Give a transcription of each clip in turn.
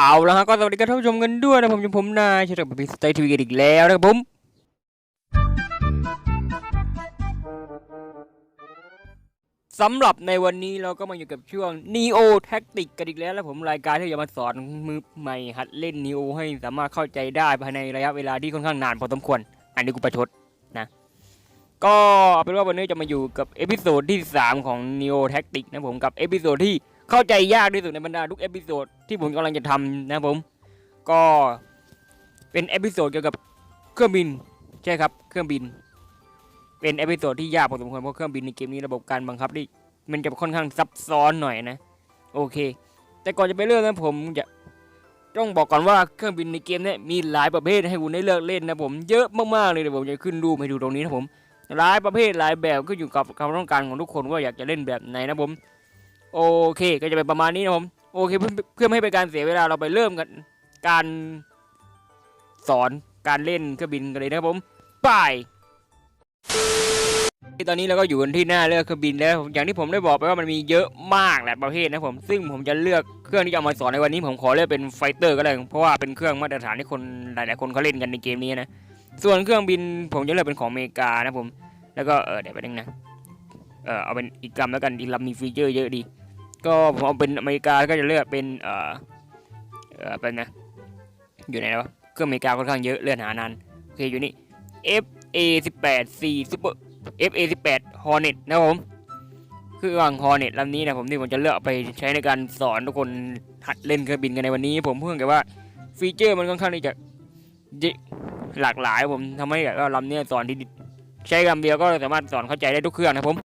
เอาละฮะก็สวัสดีกันท่านผู้ชมกันด้วยนะผมอยู่ผมนายเชฟแบบพิสไตทีวีกันอีกแล้วนะครับผมสำหรับในวันนี้เราก็มาอยู่กับช่วง Neo Tactic กันอีกแล้วและผมรายการที่จะมาสอนมือใหม่หัดเล่น Neo ให้สามารถเข้าใจได้ภายในระยะเวลาที่ค่อนข้างนานพอสมควร อันนี้กูประชดนะ ก็เอาเป็นว่าวันนี้จะมาอยู่กับเอพิโซดที่ 3 ของ Neo Tactic นะผมกับเอพิโซดที่ เข้าใจยากที่สุดในบรรดาทุกเอพิโซดที่ผมกำลังจะทำนะผม ก็เป็นเอพิโซดเกี่ยวกับเครื่องบินใช่ครับเครื่องบิน เป็นเอพิโซดที่ยากพอสมควรเพราะเครื่องบินในเกมนี้ระบบการบังคับนี่มันจะค่อนข้างซับซ้อนหน่อยนะ โอเค แต่ก่อนจะไปเริ่มนะผมจะต้องบอกก่อนว่าเครื่องบินในเกมนี้มีหลายประเภทให้คุณได้เลือกเล่นนะผมเยอะมากๆเลยเดี๋ยวผมจะขึ้นรูปให้ดูตรงนี้นะผมหลายประเภทหลายแบบก็อยู่กับความต้องการของทุกคนว่าอยากจะเล่นแบบไหนนะผม โอเค ก็จะเป็นประมาณนี้นะผม โอเคเพื่อเพื่อไม่ให้เป็นการเสียเวลาเราไปเริ่มกันการสอนการเล่นเครื่องบินกันเลยนะครับผมไปตอนนี้เราก็อยู่กันที่หน้าเลือกเครื่องบินแล้วอย่างที่ผมได้บอกไปว่ามันมีเยอะมากหลายประเภทนะผมซึ่งผมจะเลือกเครื่องที่จะเอามาสอนในวันนี้ผมขอเลือกเป็นไฟเตอร์ก็ได้เพราะว่าเป็นเครื่องมาตรฐานที่คนหลาย ๆ คนเขาเล่นกันในเกมนี้นะส่วนเครื่องบินผมจะเลือกเป็นของอเมริกานะผมแล้วก็เออเดี๋ยวไปนึงนะเออเอาเป็นอีกลำแล้วกันอีกลำมีฟีเจอร์เยอะดี ก็ผมเอาเป็นอเมริกาก็จะเลือกเป็นเออเออเป็นนะอยู่ไหนวะเครื่องอเมริกาค่อนข้างเยอะเลื่อนหานานโอเคอยู่นี่ F A 18 C Super F A 18 Hornet นะครับผมคือวาง Hornet ลำนี้นะผมที่ผมจะเลือกไปใช้ในการสอนทุกคนหัดเล่นเครื่องบินกันในวันนี้ ผมเพิ่งแต่ว่าฟีเจอร์มันค่อนข้างที่จะหลากหลายผมทำให้แบบว่าลำนี้สอนที่ใช้ลำเดียวก็สามารถสอนเข้าใจได้ทุกเครื่องนะครับผม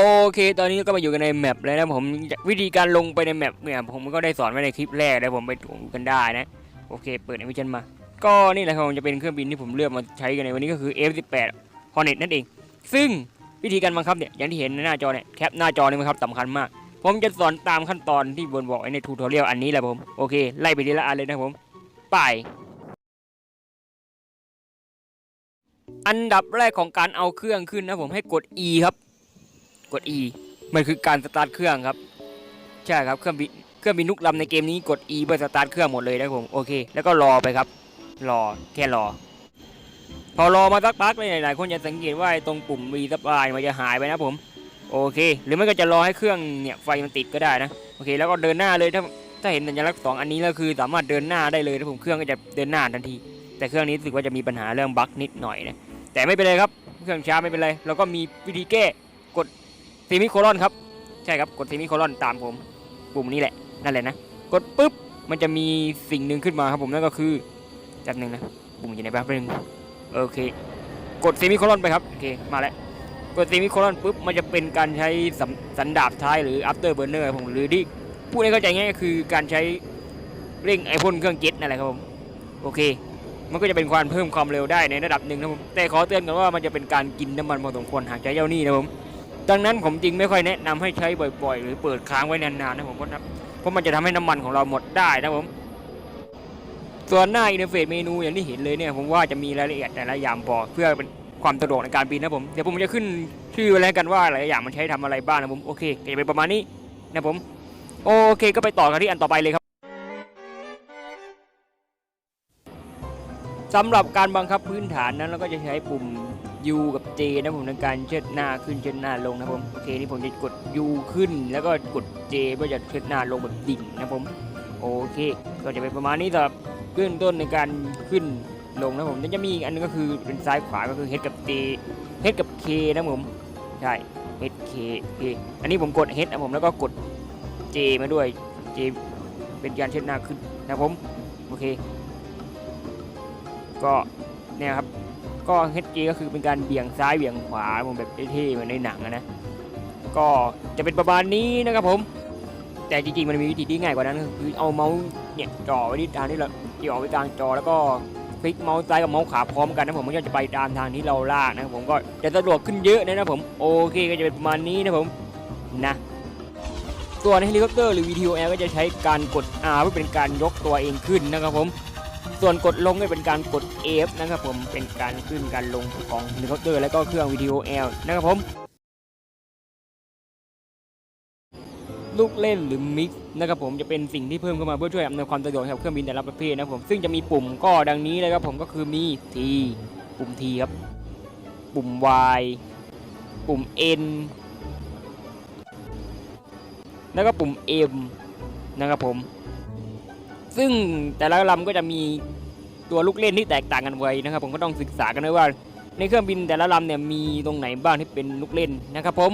โอเคตอนนี้ก็มาอยู่กันในแมปแล้วนะผมวิธีการลงไปในแมปเนี่ยผมก็ได้สอนไว้ในคลิปแรกแล้วผมไปดูกันได้นะโอเค เปิดในวิชันมา ก็นี่แหละครับจะเป็นเครื่องบินที่ผมเลือกมาใช้กันในวันนี้ก็คือ F18 Hornet นั่นเอง ซึ่งวิธีการบังคับเนี่ยอย่างที่เห็นในหน้าจอเนี่ยแคปหน้าจอนี่มันครับสำคัญมาก ผมจะสอนตามขั้นตอนที่บนบอกในทูทอเรียลอันนี้แหละผมโอเคไล่ไปทีละอันเลยนะผมไปอันดับแรกของการเอาเครื่องขึ้นนะผมให้กด E ครับ กด E มันคือการสตาร์ทเครื่องครับ ใช่ครับเครื่องบินเครื่องบินทุกลำในเกมนี้กด E เพื่อสตาร์ทเครื่องหมดเลยนะผมโอเค แล้วก็รอไปครับ รอแค่รอ พอรอมาสักพักเลยหลายๆคนจะสังเกตว่าไอ้ตรงปุ่ม V สปายมันจะหายไปนะผมโอเค หรือไม่ก็จะรอให้เครื่องเนี่ยไฟมันติดก็ได้นะโอเค แล้วก็เดินหน้าเลยถ้าถ้าเห็นสัญลักษณ์สองอันนี้แล้วคือสามารถเดินหน้าได้เลยนะผมเครื่องก็จะเดินหน้าทันที แต่เครื่องนี้รู้สึกว่าจะมีปัญหาเรื่องบั๊กนิดหน่อยนะแต่ไม่เป็นไรครับ เครื่องช้าไม่เป็นไรเราก็มีวิธีแก้กด ซีมิโคลอนครับ ใช่ครับกดซีมิโคลอนตามผมปุ่มนี้แหละนั่นแหละนะกดปุ๊บมันจะมีสิ่งหนึ่งขึ้นมาครับผมนั่นก็คือจับหนึ่งนะปุ่มอยู่ในแป๊บนึงโอเค กดซีมิโคลอนไปครับโอเคมาแล้วกดซีมิโคลอนปุ๊บมันจะเป็นการใช้สันสันดาบท้ายหรือ after burner ผมหรือที่พูดให้เข้าใจง่ายก็คือการใช้เร่งไอพ่นเครื่องเจ็ตนั่นแหละครับผมโอเค มันก็จะเป็นความเพิ่มความเร็วได้ในระดับหนึ่งนะผมแต่ขอเตือนกันว่ามันจะเป็นการกินน้ำมันพอสมควรหากใช้เจ้านี้นะผม ดังนั้นผมจริงไม่ค่อยแนะนำให้ใช้บ่อย ๆ หรือเปิดค้างไว้นานๆนะผมเพราะเพราะมันจะทำให้น้ำมันของเราหมดได้นะผมส่วนหน้าอินเทอร์เฟซเมนูอย่างที่เห็นเลยเนี่ยผมว่าจะมีรายละเอียดแต่ละอย่างบอเพื่อเป็นความสะดวกในการบินนะผมเดี๋ยวผมจะขึ้นชื่อไว้แล้วกันว่าหลายอย่างมันใช้ทำอะไรบ้างนะผมโอเคก็จะเป็นประมาณนี้นะผมโอเคก็ไปต่อกันที่อันต่อไปเลยครับสำหรับการบังคับพื้นฐานนั้นเราก็จะใช้ปุ่ม U กับ J นะผมในการเชิดหน้าขึ้นเชิดหน้าลงนะผมโอเคนี่ผมจะกด U ขึ้น แล้วก็กด J เพื่อจะเชิดหน้าลงแบบดิ่งนะผมโอเคก็จะเป็นประมาณนี้สำหรับเบื้องต้นในการขึ้นลงนะผมแล้วจะมีอีกอันนึงก็คือเป็นซ้ายขวาก็คือ H กับ J H กับ K นะผมใช่ H K K อันนี้ผมกด H นะผมแล้วก็กด J มาด้วย J เป็นการเชิดหน้าขึ้นนะผมโอเค ก็เนี่ยครับ ก็ HG ก็คือเป็นการเบี่ยงซ้ายเบี่ยงขวาผมแบบเท่ๆเหมือนในหนังนะ ก็จะเป็นประมาณนี้นะครับผม แต่จริงๆมันมีวิธีที่ง่ายกว่านั้นคือเอาเมาส์เนี่ยจ่อไว้ที่ทางที่เราจ่อไว้กลางจอแล้วก็คลิกเมาส์ซ้ายกับเมาส์ขวาพร้อมกันนะผมมันก็จะไปตามทางที่เราลากนะครับผมก็จะสะดวกขึ้นเยอะนะครับผมโอเคก็จะเป็นประมาณนี้นะผมนะส่วนเฮลิคอปเตอร์หรือ VTOL ก็จะใช้การกด R เพื่อเป็นการยกตัวเองขึ้นนะครับผม ส่วนกดลงก็เป็นการกด F นะครับผมเป็นการขึ้นการลงของเฮลิคอปเตอร์และก็เครื่องวิดีโอ L นะครับผม ลูกเล่นหรือมิกซ์นะครับผมจะเป็นสิ่งที่เพิ่มเข้ามาเพื่อช่วยอำนวยความสะดวกให้กับเครื่องบินแต่ละประเภทนะครับผมซึ่งจะมีปุ่มก็ดังนี้เลยครับผมก็คือมี T ปุ่ม T ครับ ปุ่ม Y ปุ่ม N แล้วก็ปุ่ม M นะครับผม ซึ่งแต่ละลำก็จะมีตัวลูกเล่นที่แตกต่างกันไว้นะครับ ผมก็ต้องศึกษากันด้วยว่า ในเครื่องบินแต่ละลำเนี่ยมีตรงไหนบ้างที่เป็นลูกเล่นนะครับผม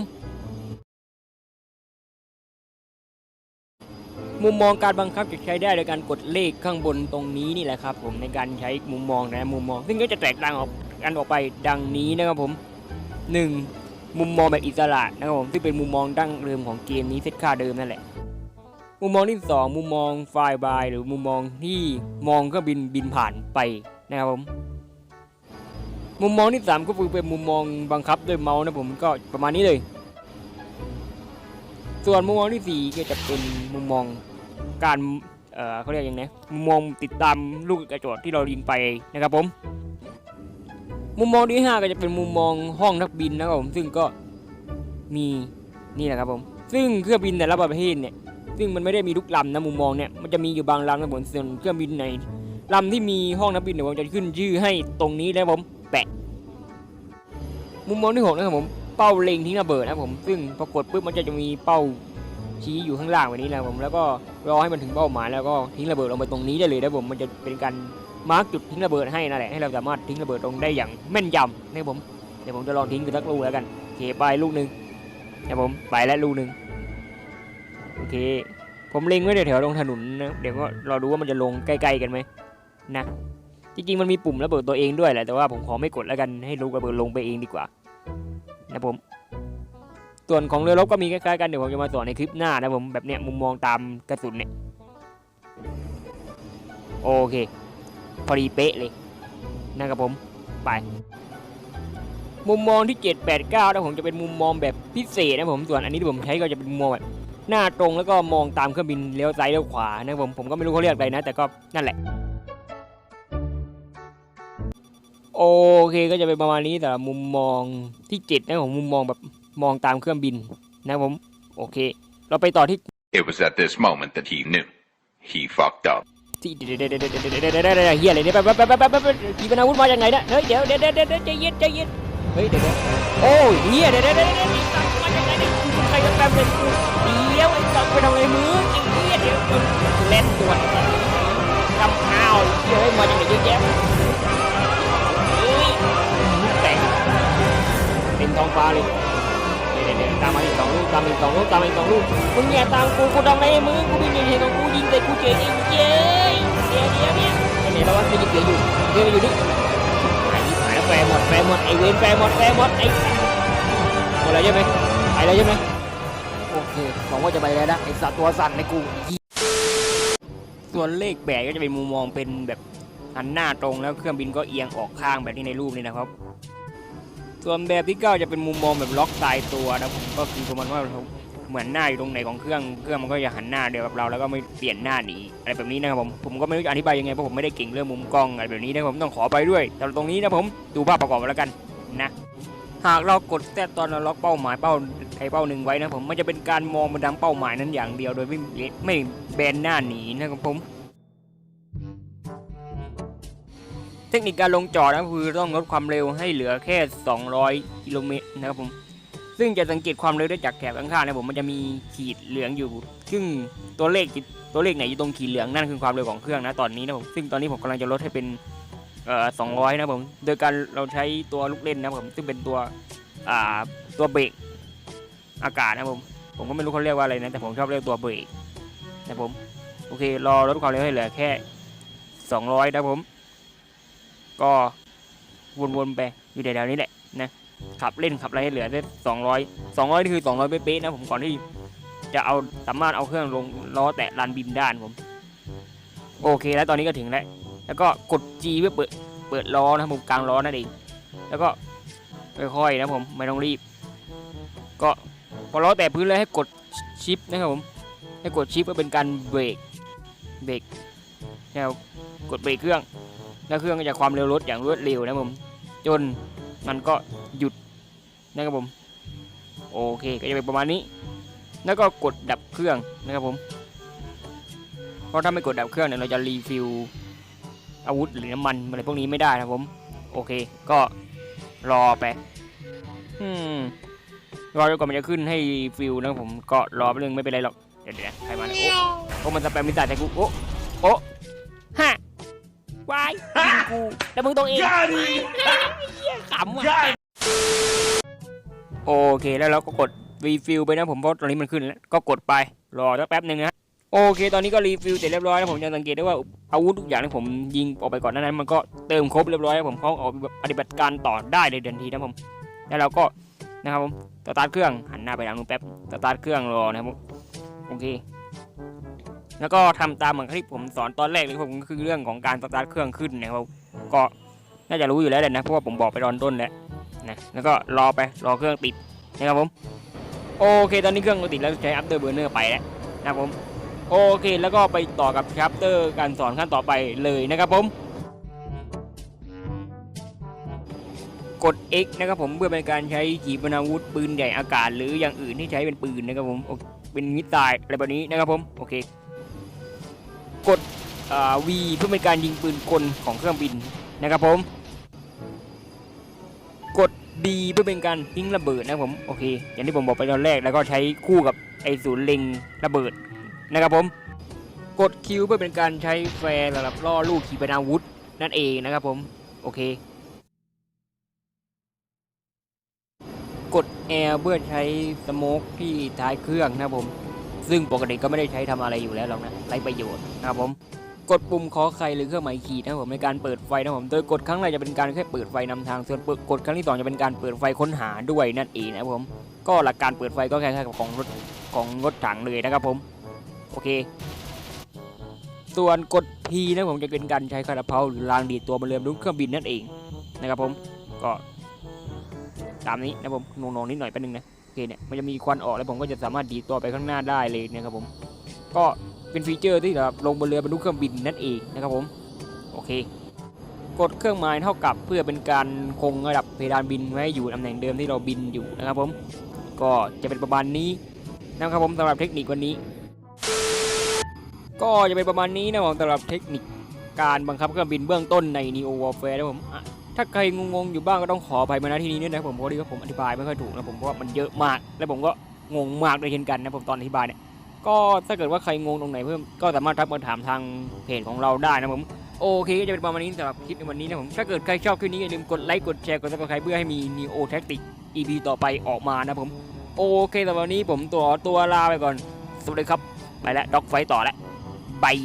มุมมองการบังคับจะใช้ได้โดยการกดเลขข้างบนตรงนี้นี่แหละครับ ผมในการใช้มุมมองนะมุมมอง ซึ่งก็จะแตกต่างออกกันออกไปดังนี้นะครับผม 1. มุมมองแบบอิสระนะครับผมซึ่งเป็นมุมมองดั้งเดิมของเกมนี้เซตค่าเดิมนั่นแหละ มุมมองที่ 2 มุมมองไฟล์บายหรือมุมมองที่มองเครื่องบินบินผ่านไปนะครับผมมุมมองที่ 3 ก็คือเป็นมุมมองบังคับด้วยเมาส์นะผมก็ประมาณนี้เลย ส่วนมุมมองที่ 4 ก็จะเป็นมุมมองการเอ่อเขาเรียกยังไงมุมมองติดตามลูกกระจกที่เรายิงไปนะครับผม มุมมองที่ 5 ก็จะเป็นมุมมองห้องนักบินนะครับผมซึ่งก็มีนี่แหละครับผม ซึ่งเครื่องบินแต่ละประเภทเนี่ย ซึ่งมันไม่ได้มีทุกลำนะมุมมองเนี่ยมันจะมีอยู่บางลำนะผมส่วนเครื่องบินในลำที่มีห้องนักบินเดี๋ยวผมจะขึ้นชื่อให้ตรงนี้นะผมแปะ มุมมองที่หกนะครับผมเป้าเล็งทิ้งระเบิดนะผมซึ่งพอกดปุ๊บมันจะจะมีเป้าชี้อยู่ข้างล่างแบบนี้นะผมแล้วก็รอให้มันถึงเป้าหมายแล้วก็ทิ้งระเบิดลงไปตรงนี้ได้เลยนะผมมันจะเป็นการมาร์กจุดทิ้งระเบิดให้นั่นแหละให้เราสามารถทิ้งระเบิดลงได้อย่างแม่นยำนะผมเดี๋ยวผมจะลองทิ้งดูสักลูกแล้วกันเคไปลูกหนึ่งนะผมไปแล้วลูกหนึ่ง โอเค ผมเล็งไว้แถวๆตรงถนนนะเดี๋ยวก็รอดูว่ามันจะลงใกล้ๆกันไหมนะจริงๆมันมีปุ่มระเบิดตัวเองด้วยแหละแต่ว่าผมขอไม่กดแล้วกันให้ลูกระเบิดลงไปเองดีกว่านะผมส่วนของเรือรบก็มีคล้ายๆกันเดี๋ยวผมจะมาสอนในคลิปหน้านะผมแบบเนี้ยมุมมองตามกระสุนเนี่ยโอเคพอดีเป๊ะเลยนะครับผมไป มุมมองที่ 7 8 9นะผมจะเป็นมุมมองแบบพิเศษนะผมส่วนอันนี้ที่ผมใช้ก็จะเป็นมุมมองแบบ หน้าตรงแล้วก็มองตามเครื่องบินเลี้ยวซ้ายเลี้ยวขวานะผมผมก็ไม่รู้เขาเรียกอะไรนะ แต่ก็นั่นแหละ โอเคก็จะเป็นประมาณนี้แต่มุมมองที่เจ็ดนะของมุมมองแบบมองตามเครื่องบินนะผมโอเค เราไปต่อที่ It was at this moment that he knew he fucked up เฮียอะไรเนี่ยแป๊บแป๊ป๊ป๊ป๊บขีปนาวุธมาจากไหนนี่เฮ้ยเดี๋ยวเดี๋ยวเดี๋ยวใจเย็นใจเย็นเฮ้ยเดี๋ยวโอ้ยเฮียเดี๋ยวเดี๋ยวเดี๋ยวมาจากไหนเนี่ยใครจะแป๊เลย ไปทำอะไรมือไอ้เฮียเดี๋ยวมึงเล่นตัวกำอ้าวเฮ้ยมาจากไหนเยอะแยะเฮ้ยแต่งเต็มท้องฟ้าเลยเดี๋ยวเดี๋ยวตามมาอีกสองลูกตามอีกสองลูกตามอีกสองลูกมึงอย่าตามกูกูทำอะไรให้มึงกูบินเห็นของกูยิงใส่กูเฉยเองเย้ยเดี๋ยวเดี๋ยวเนี่ยไอ้ไหนแล้ววะไม่ยิงเสืออยู่เสืออยู่นี่หายหายแล้วแฟร์หมดแฟร์หมดไอเวนแฟร์หมดแฟร์หมดไอหมดแล้วใช่ไหมไปแล้วใช่ไหม เคหวังว่าจะไปแล้วนะไอสัตว์ตัวสั่นในกูส่วนเลขแปดก็จะเป็นมุมมองเป็นแบบหันหน้าตรงแล้วเครื่องบินก็เอียงออกข้างแบบที่ในรูปนี่นะครับ ส่วนแบบที่เก้าจะเป็นมุมมองแบบล็อกตายตัวนะผมก็คือประมาณว่าเราเหมือนหน้าอยู่ตรงไหนของเครื่องเครื่องมันก็จะหันหน้าเดียวกับเราแล้วก็ไม่เปลี่ยนหน้าหนีอะไรแบบนี้นะครับผมผมก็ไม่รู้จะอธิบายยังไงเพราะผมไม่ได้เก่งเรื่องมุมกล้องอะไรแบบนี้นะผมต้องขอไปด้วย แต่ตรงนี้นะผมดูภาพประกอบแล้วกันนะหากเรากดแตะตอนเราล็อกเป้าหมายเป้า ใครเป้าหนึ่งไว้นะผมมันจะเป็นการมองไปทางเป้าหมายนั้นอย่างเดียวโดยไม่ไม่แบนหน้าหนีนะครับผม เทคนิคการลงจอดนะคือต้องลดความเร็วให้เหลือแค่ 200 กิโลเมตรนะครับผมซึ่งจะสังเกตความเร็วได้จากแถบข้างๆนะผมมันจะมีขีดเหลืองอยู่ ซึ่งตัวเลขตัวเลขไหนอยู่ตรงขีดเหลืองนั่นคือความเร็วของเครื่องนะตอนนี้นะผมซึ่งตอนนี้ผมกำลังจะลดให้เป็นเอ่อ200 นะผม โดยการเราใช้ตัวลูกเล่นนะผม ซึ่งเป็นตัวอ่าตัวเบรก อากาศนะผมผมก็ไม่รู้เขาเรียกว่าอะไรนะแต่ผมชอบเรียกตัวเบรกนะผมโอเครอลดความเร็วให้เหลือแค่ 200 นะผม ก็วนๆไปอยู่แถวๆนี้แหละนะขับเล่นขับอะไรให้เหลือได้สองร้อยสองร้อยนี่คือสองร้อยเป๊ะๆนะผมก่อนที่จะเอาสามารถเอาเครื่องลงล้อแตะลานบินด้านผม โอเคแล้วตอนนี้ก็ถึงแล้ว แล้วก็กด G เพื่อเปิดเปิดล้อนะผมกลางล้อนั่นเองแล้วก็ค่อยๆนะผมไม่ต้องรีบ ก็ พอล้อแตะพื้นแล้วให้กดชิปนะครับผมให้กดชิปเพื่อเป็นการเบรกเบรกนะครับกดเบรกเครื่อง แล้วเครื่องก็จะความเร็วลดอย่างรวดเร็วนะผมจนมันก็หยุดนะครับผมโอเคก็จะเป็นประมาณนี้ แล้วก็กดดับเครื่องนะครับผมเพราะถ้าไม่กดดับเครื่องเนี่ยเราจะรีฟิลอาวุธหรือน้ำมันอะไรพวกนี้ไม่ได้นะครับผมโอเค ก็รอไปอืม รอจนกว่ามันจะขึ้นให้รีฟิลนะครับผมก็รอไปเรื่องไม่เป็นไรหรอกเดี๋ยวเดี๋ยวใครมาเนี่ยโอ้โอ้มันสแปมมิสายใส่กูโอ้โอ้ฮะวายยิงกูแล้วมึงต้องเองเหี้ยขำอะโอเคแล้วเราก็กดรีฟิลไปนะผมเพราะตอนนี้มันขึ้นแล้วก็กดไปรอสักแป๊บหนึ่งนะโอเค ตอนนี้ก็รีฟิลเสร็จเรียบร้อยแล้วผมยังสังเกตได้ว่าอาวุธทุกอย่างที่ผมยิงออกไปก่อนหนานั้นมันก็เติมครบเรียบร้อยแล้วผมเขาออกปฏิบัติการต่อได้เลยทันทีนะผมแล้วเราก็นะครับผม สตาร์ทเครื่องหันหน้าไปทางนู้นแป๊บสตาร์ทเครื่องรอนะครับผมโอเค แล้วก็ทำตามเหมือนที่ผมสอนตอนแรกเลยผมก็คือเรื่องของการสตาร์ทเครื่องขึ้นนะครับก็น่าจะรู้อยู่แล้วแหละนะเพราะว่าผมบอกไปตอนต้นแล้วนะแล้วก็รอไปรอเครื่องติดนะครับผมโอเค ตอนนี้เครื่องเราติดแล้วใช้ after burner ไปแล้วนะครับผมโอเคแล้วก็ไปต่อกับ chapter การสอนขั้นต่อไปเลยนะครับผม กด X นะครับผมเพื่อเป็นการใช้ขีปนาวุธปืนใหญ่อากาศ หรืออย่างอื่นที่ใช้เป็นปืนนะครับผมโอเคเป็นมิสไซล์อะไรแบบนี้นะครับผมโอเค กดอ่า V เพื่อเป็นการยิงปืนกลของเครื่องบินนะครับผม กด B เพื่อเป็นการทิ้งระเบิดนะครับผมโอเค อย่างที่ผมบอกไปตอนแรกแล้วก็ใช้คู่กับไอศูนย์เล็งระเบิดนะครับผม กด Q เพื่อเป็นการใช้แฟร์สำหรับล่อลูกขีปนาวุธนั่นเองนะครับผม โอเค กด L เพื่อใช้สโมกที่ท้ายเครื่องนะผม ซึ่งปกติก็ไม่ได้ใช้ทำอะไรอยู่แล้วหรอกนะไรประโยชน์นะครับผมกดปุ่มขอไข่หรือเครื่องหมายขีดนะผมในการเปิดไฟนะผมโดยกดครั้งแรกจะเป็นการแค่เปิดไฟนำทางส่วนกดครั้งที่สองจะเป็นการเปิดไฟค้นหาด้วยนั่นเองนะผมก็หลักการเปิดไฟก็คล้ายๆกับของรถของรถถังเลยนะครับผมโอเค ส่วนกด P นะผมจะเป็นการใช้คาราเพาหรือรางดีดตัวบนเรือบรรทุกเครื่องบินนั่นเองนะครับผมก็ ตามนี้นะผมงงๆนิดหน่อยแป๊บนึงนะโอเคเนี่ยมันจะมีควันออกแล้วผมก็จะสามารถดีดตัวไปข้างหน้าได้เลยนะครับผมก็เป็นฟีเจอร์ที่แบบลงบนเรือบรรทุกเครื่องบินนั่นเองนะครับผมโอเค กดเครื่องหมายเท่ากับเพื่อเป็นการคงระดับเพดานบินไว้อยู่ตำแหน่งเดิมที่เราบินอยู่นะครับผมก็จะเป็นประมาณนี้นะครับผมสำหรับเทคนิควันนี้ ก็จะเป็นประมาณนี้นะผมสำหรับเทคนิคการบังคับเครื่องบินเบื้องต้นใน Neo Warfare นะผมอะ ถ้าใครงงๆอยู่บ้างก็ต้องขออภัยมาณที่นี้ด้วยนะผมเพราะว่าผมอธิบายไม่ค่อยถูกนะผมเพราะว่ามันเยอะมาก และผมก็งงมากด้ยเช่นกันนะผมตอนอธิบายเนี่ยก็ถ้าเกิดว่าใครงงตรงไหนเพิ่มก็สามารถทักมาถามทางเพจของเราได้นะผมโอเคก็จะเป็นประมาณนี้สำหรับคลิปในวันนี้นะผมถ้าเกิดใครชอบคลิปนี้อย่าลืมกดไลค์กดแชร์กดติดต่สใครเพื่อให้มี Neo Tactic EP ต่อไปออกมานะผมโอเคสำหรับวันนี้ผมตัวตัวลาไปก่อนสวัสดีครับไปแล้วด็อกไฟต่อแล้วบาย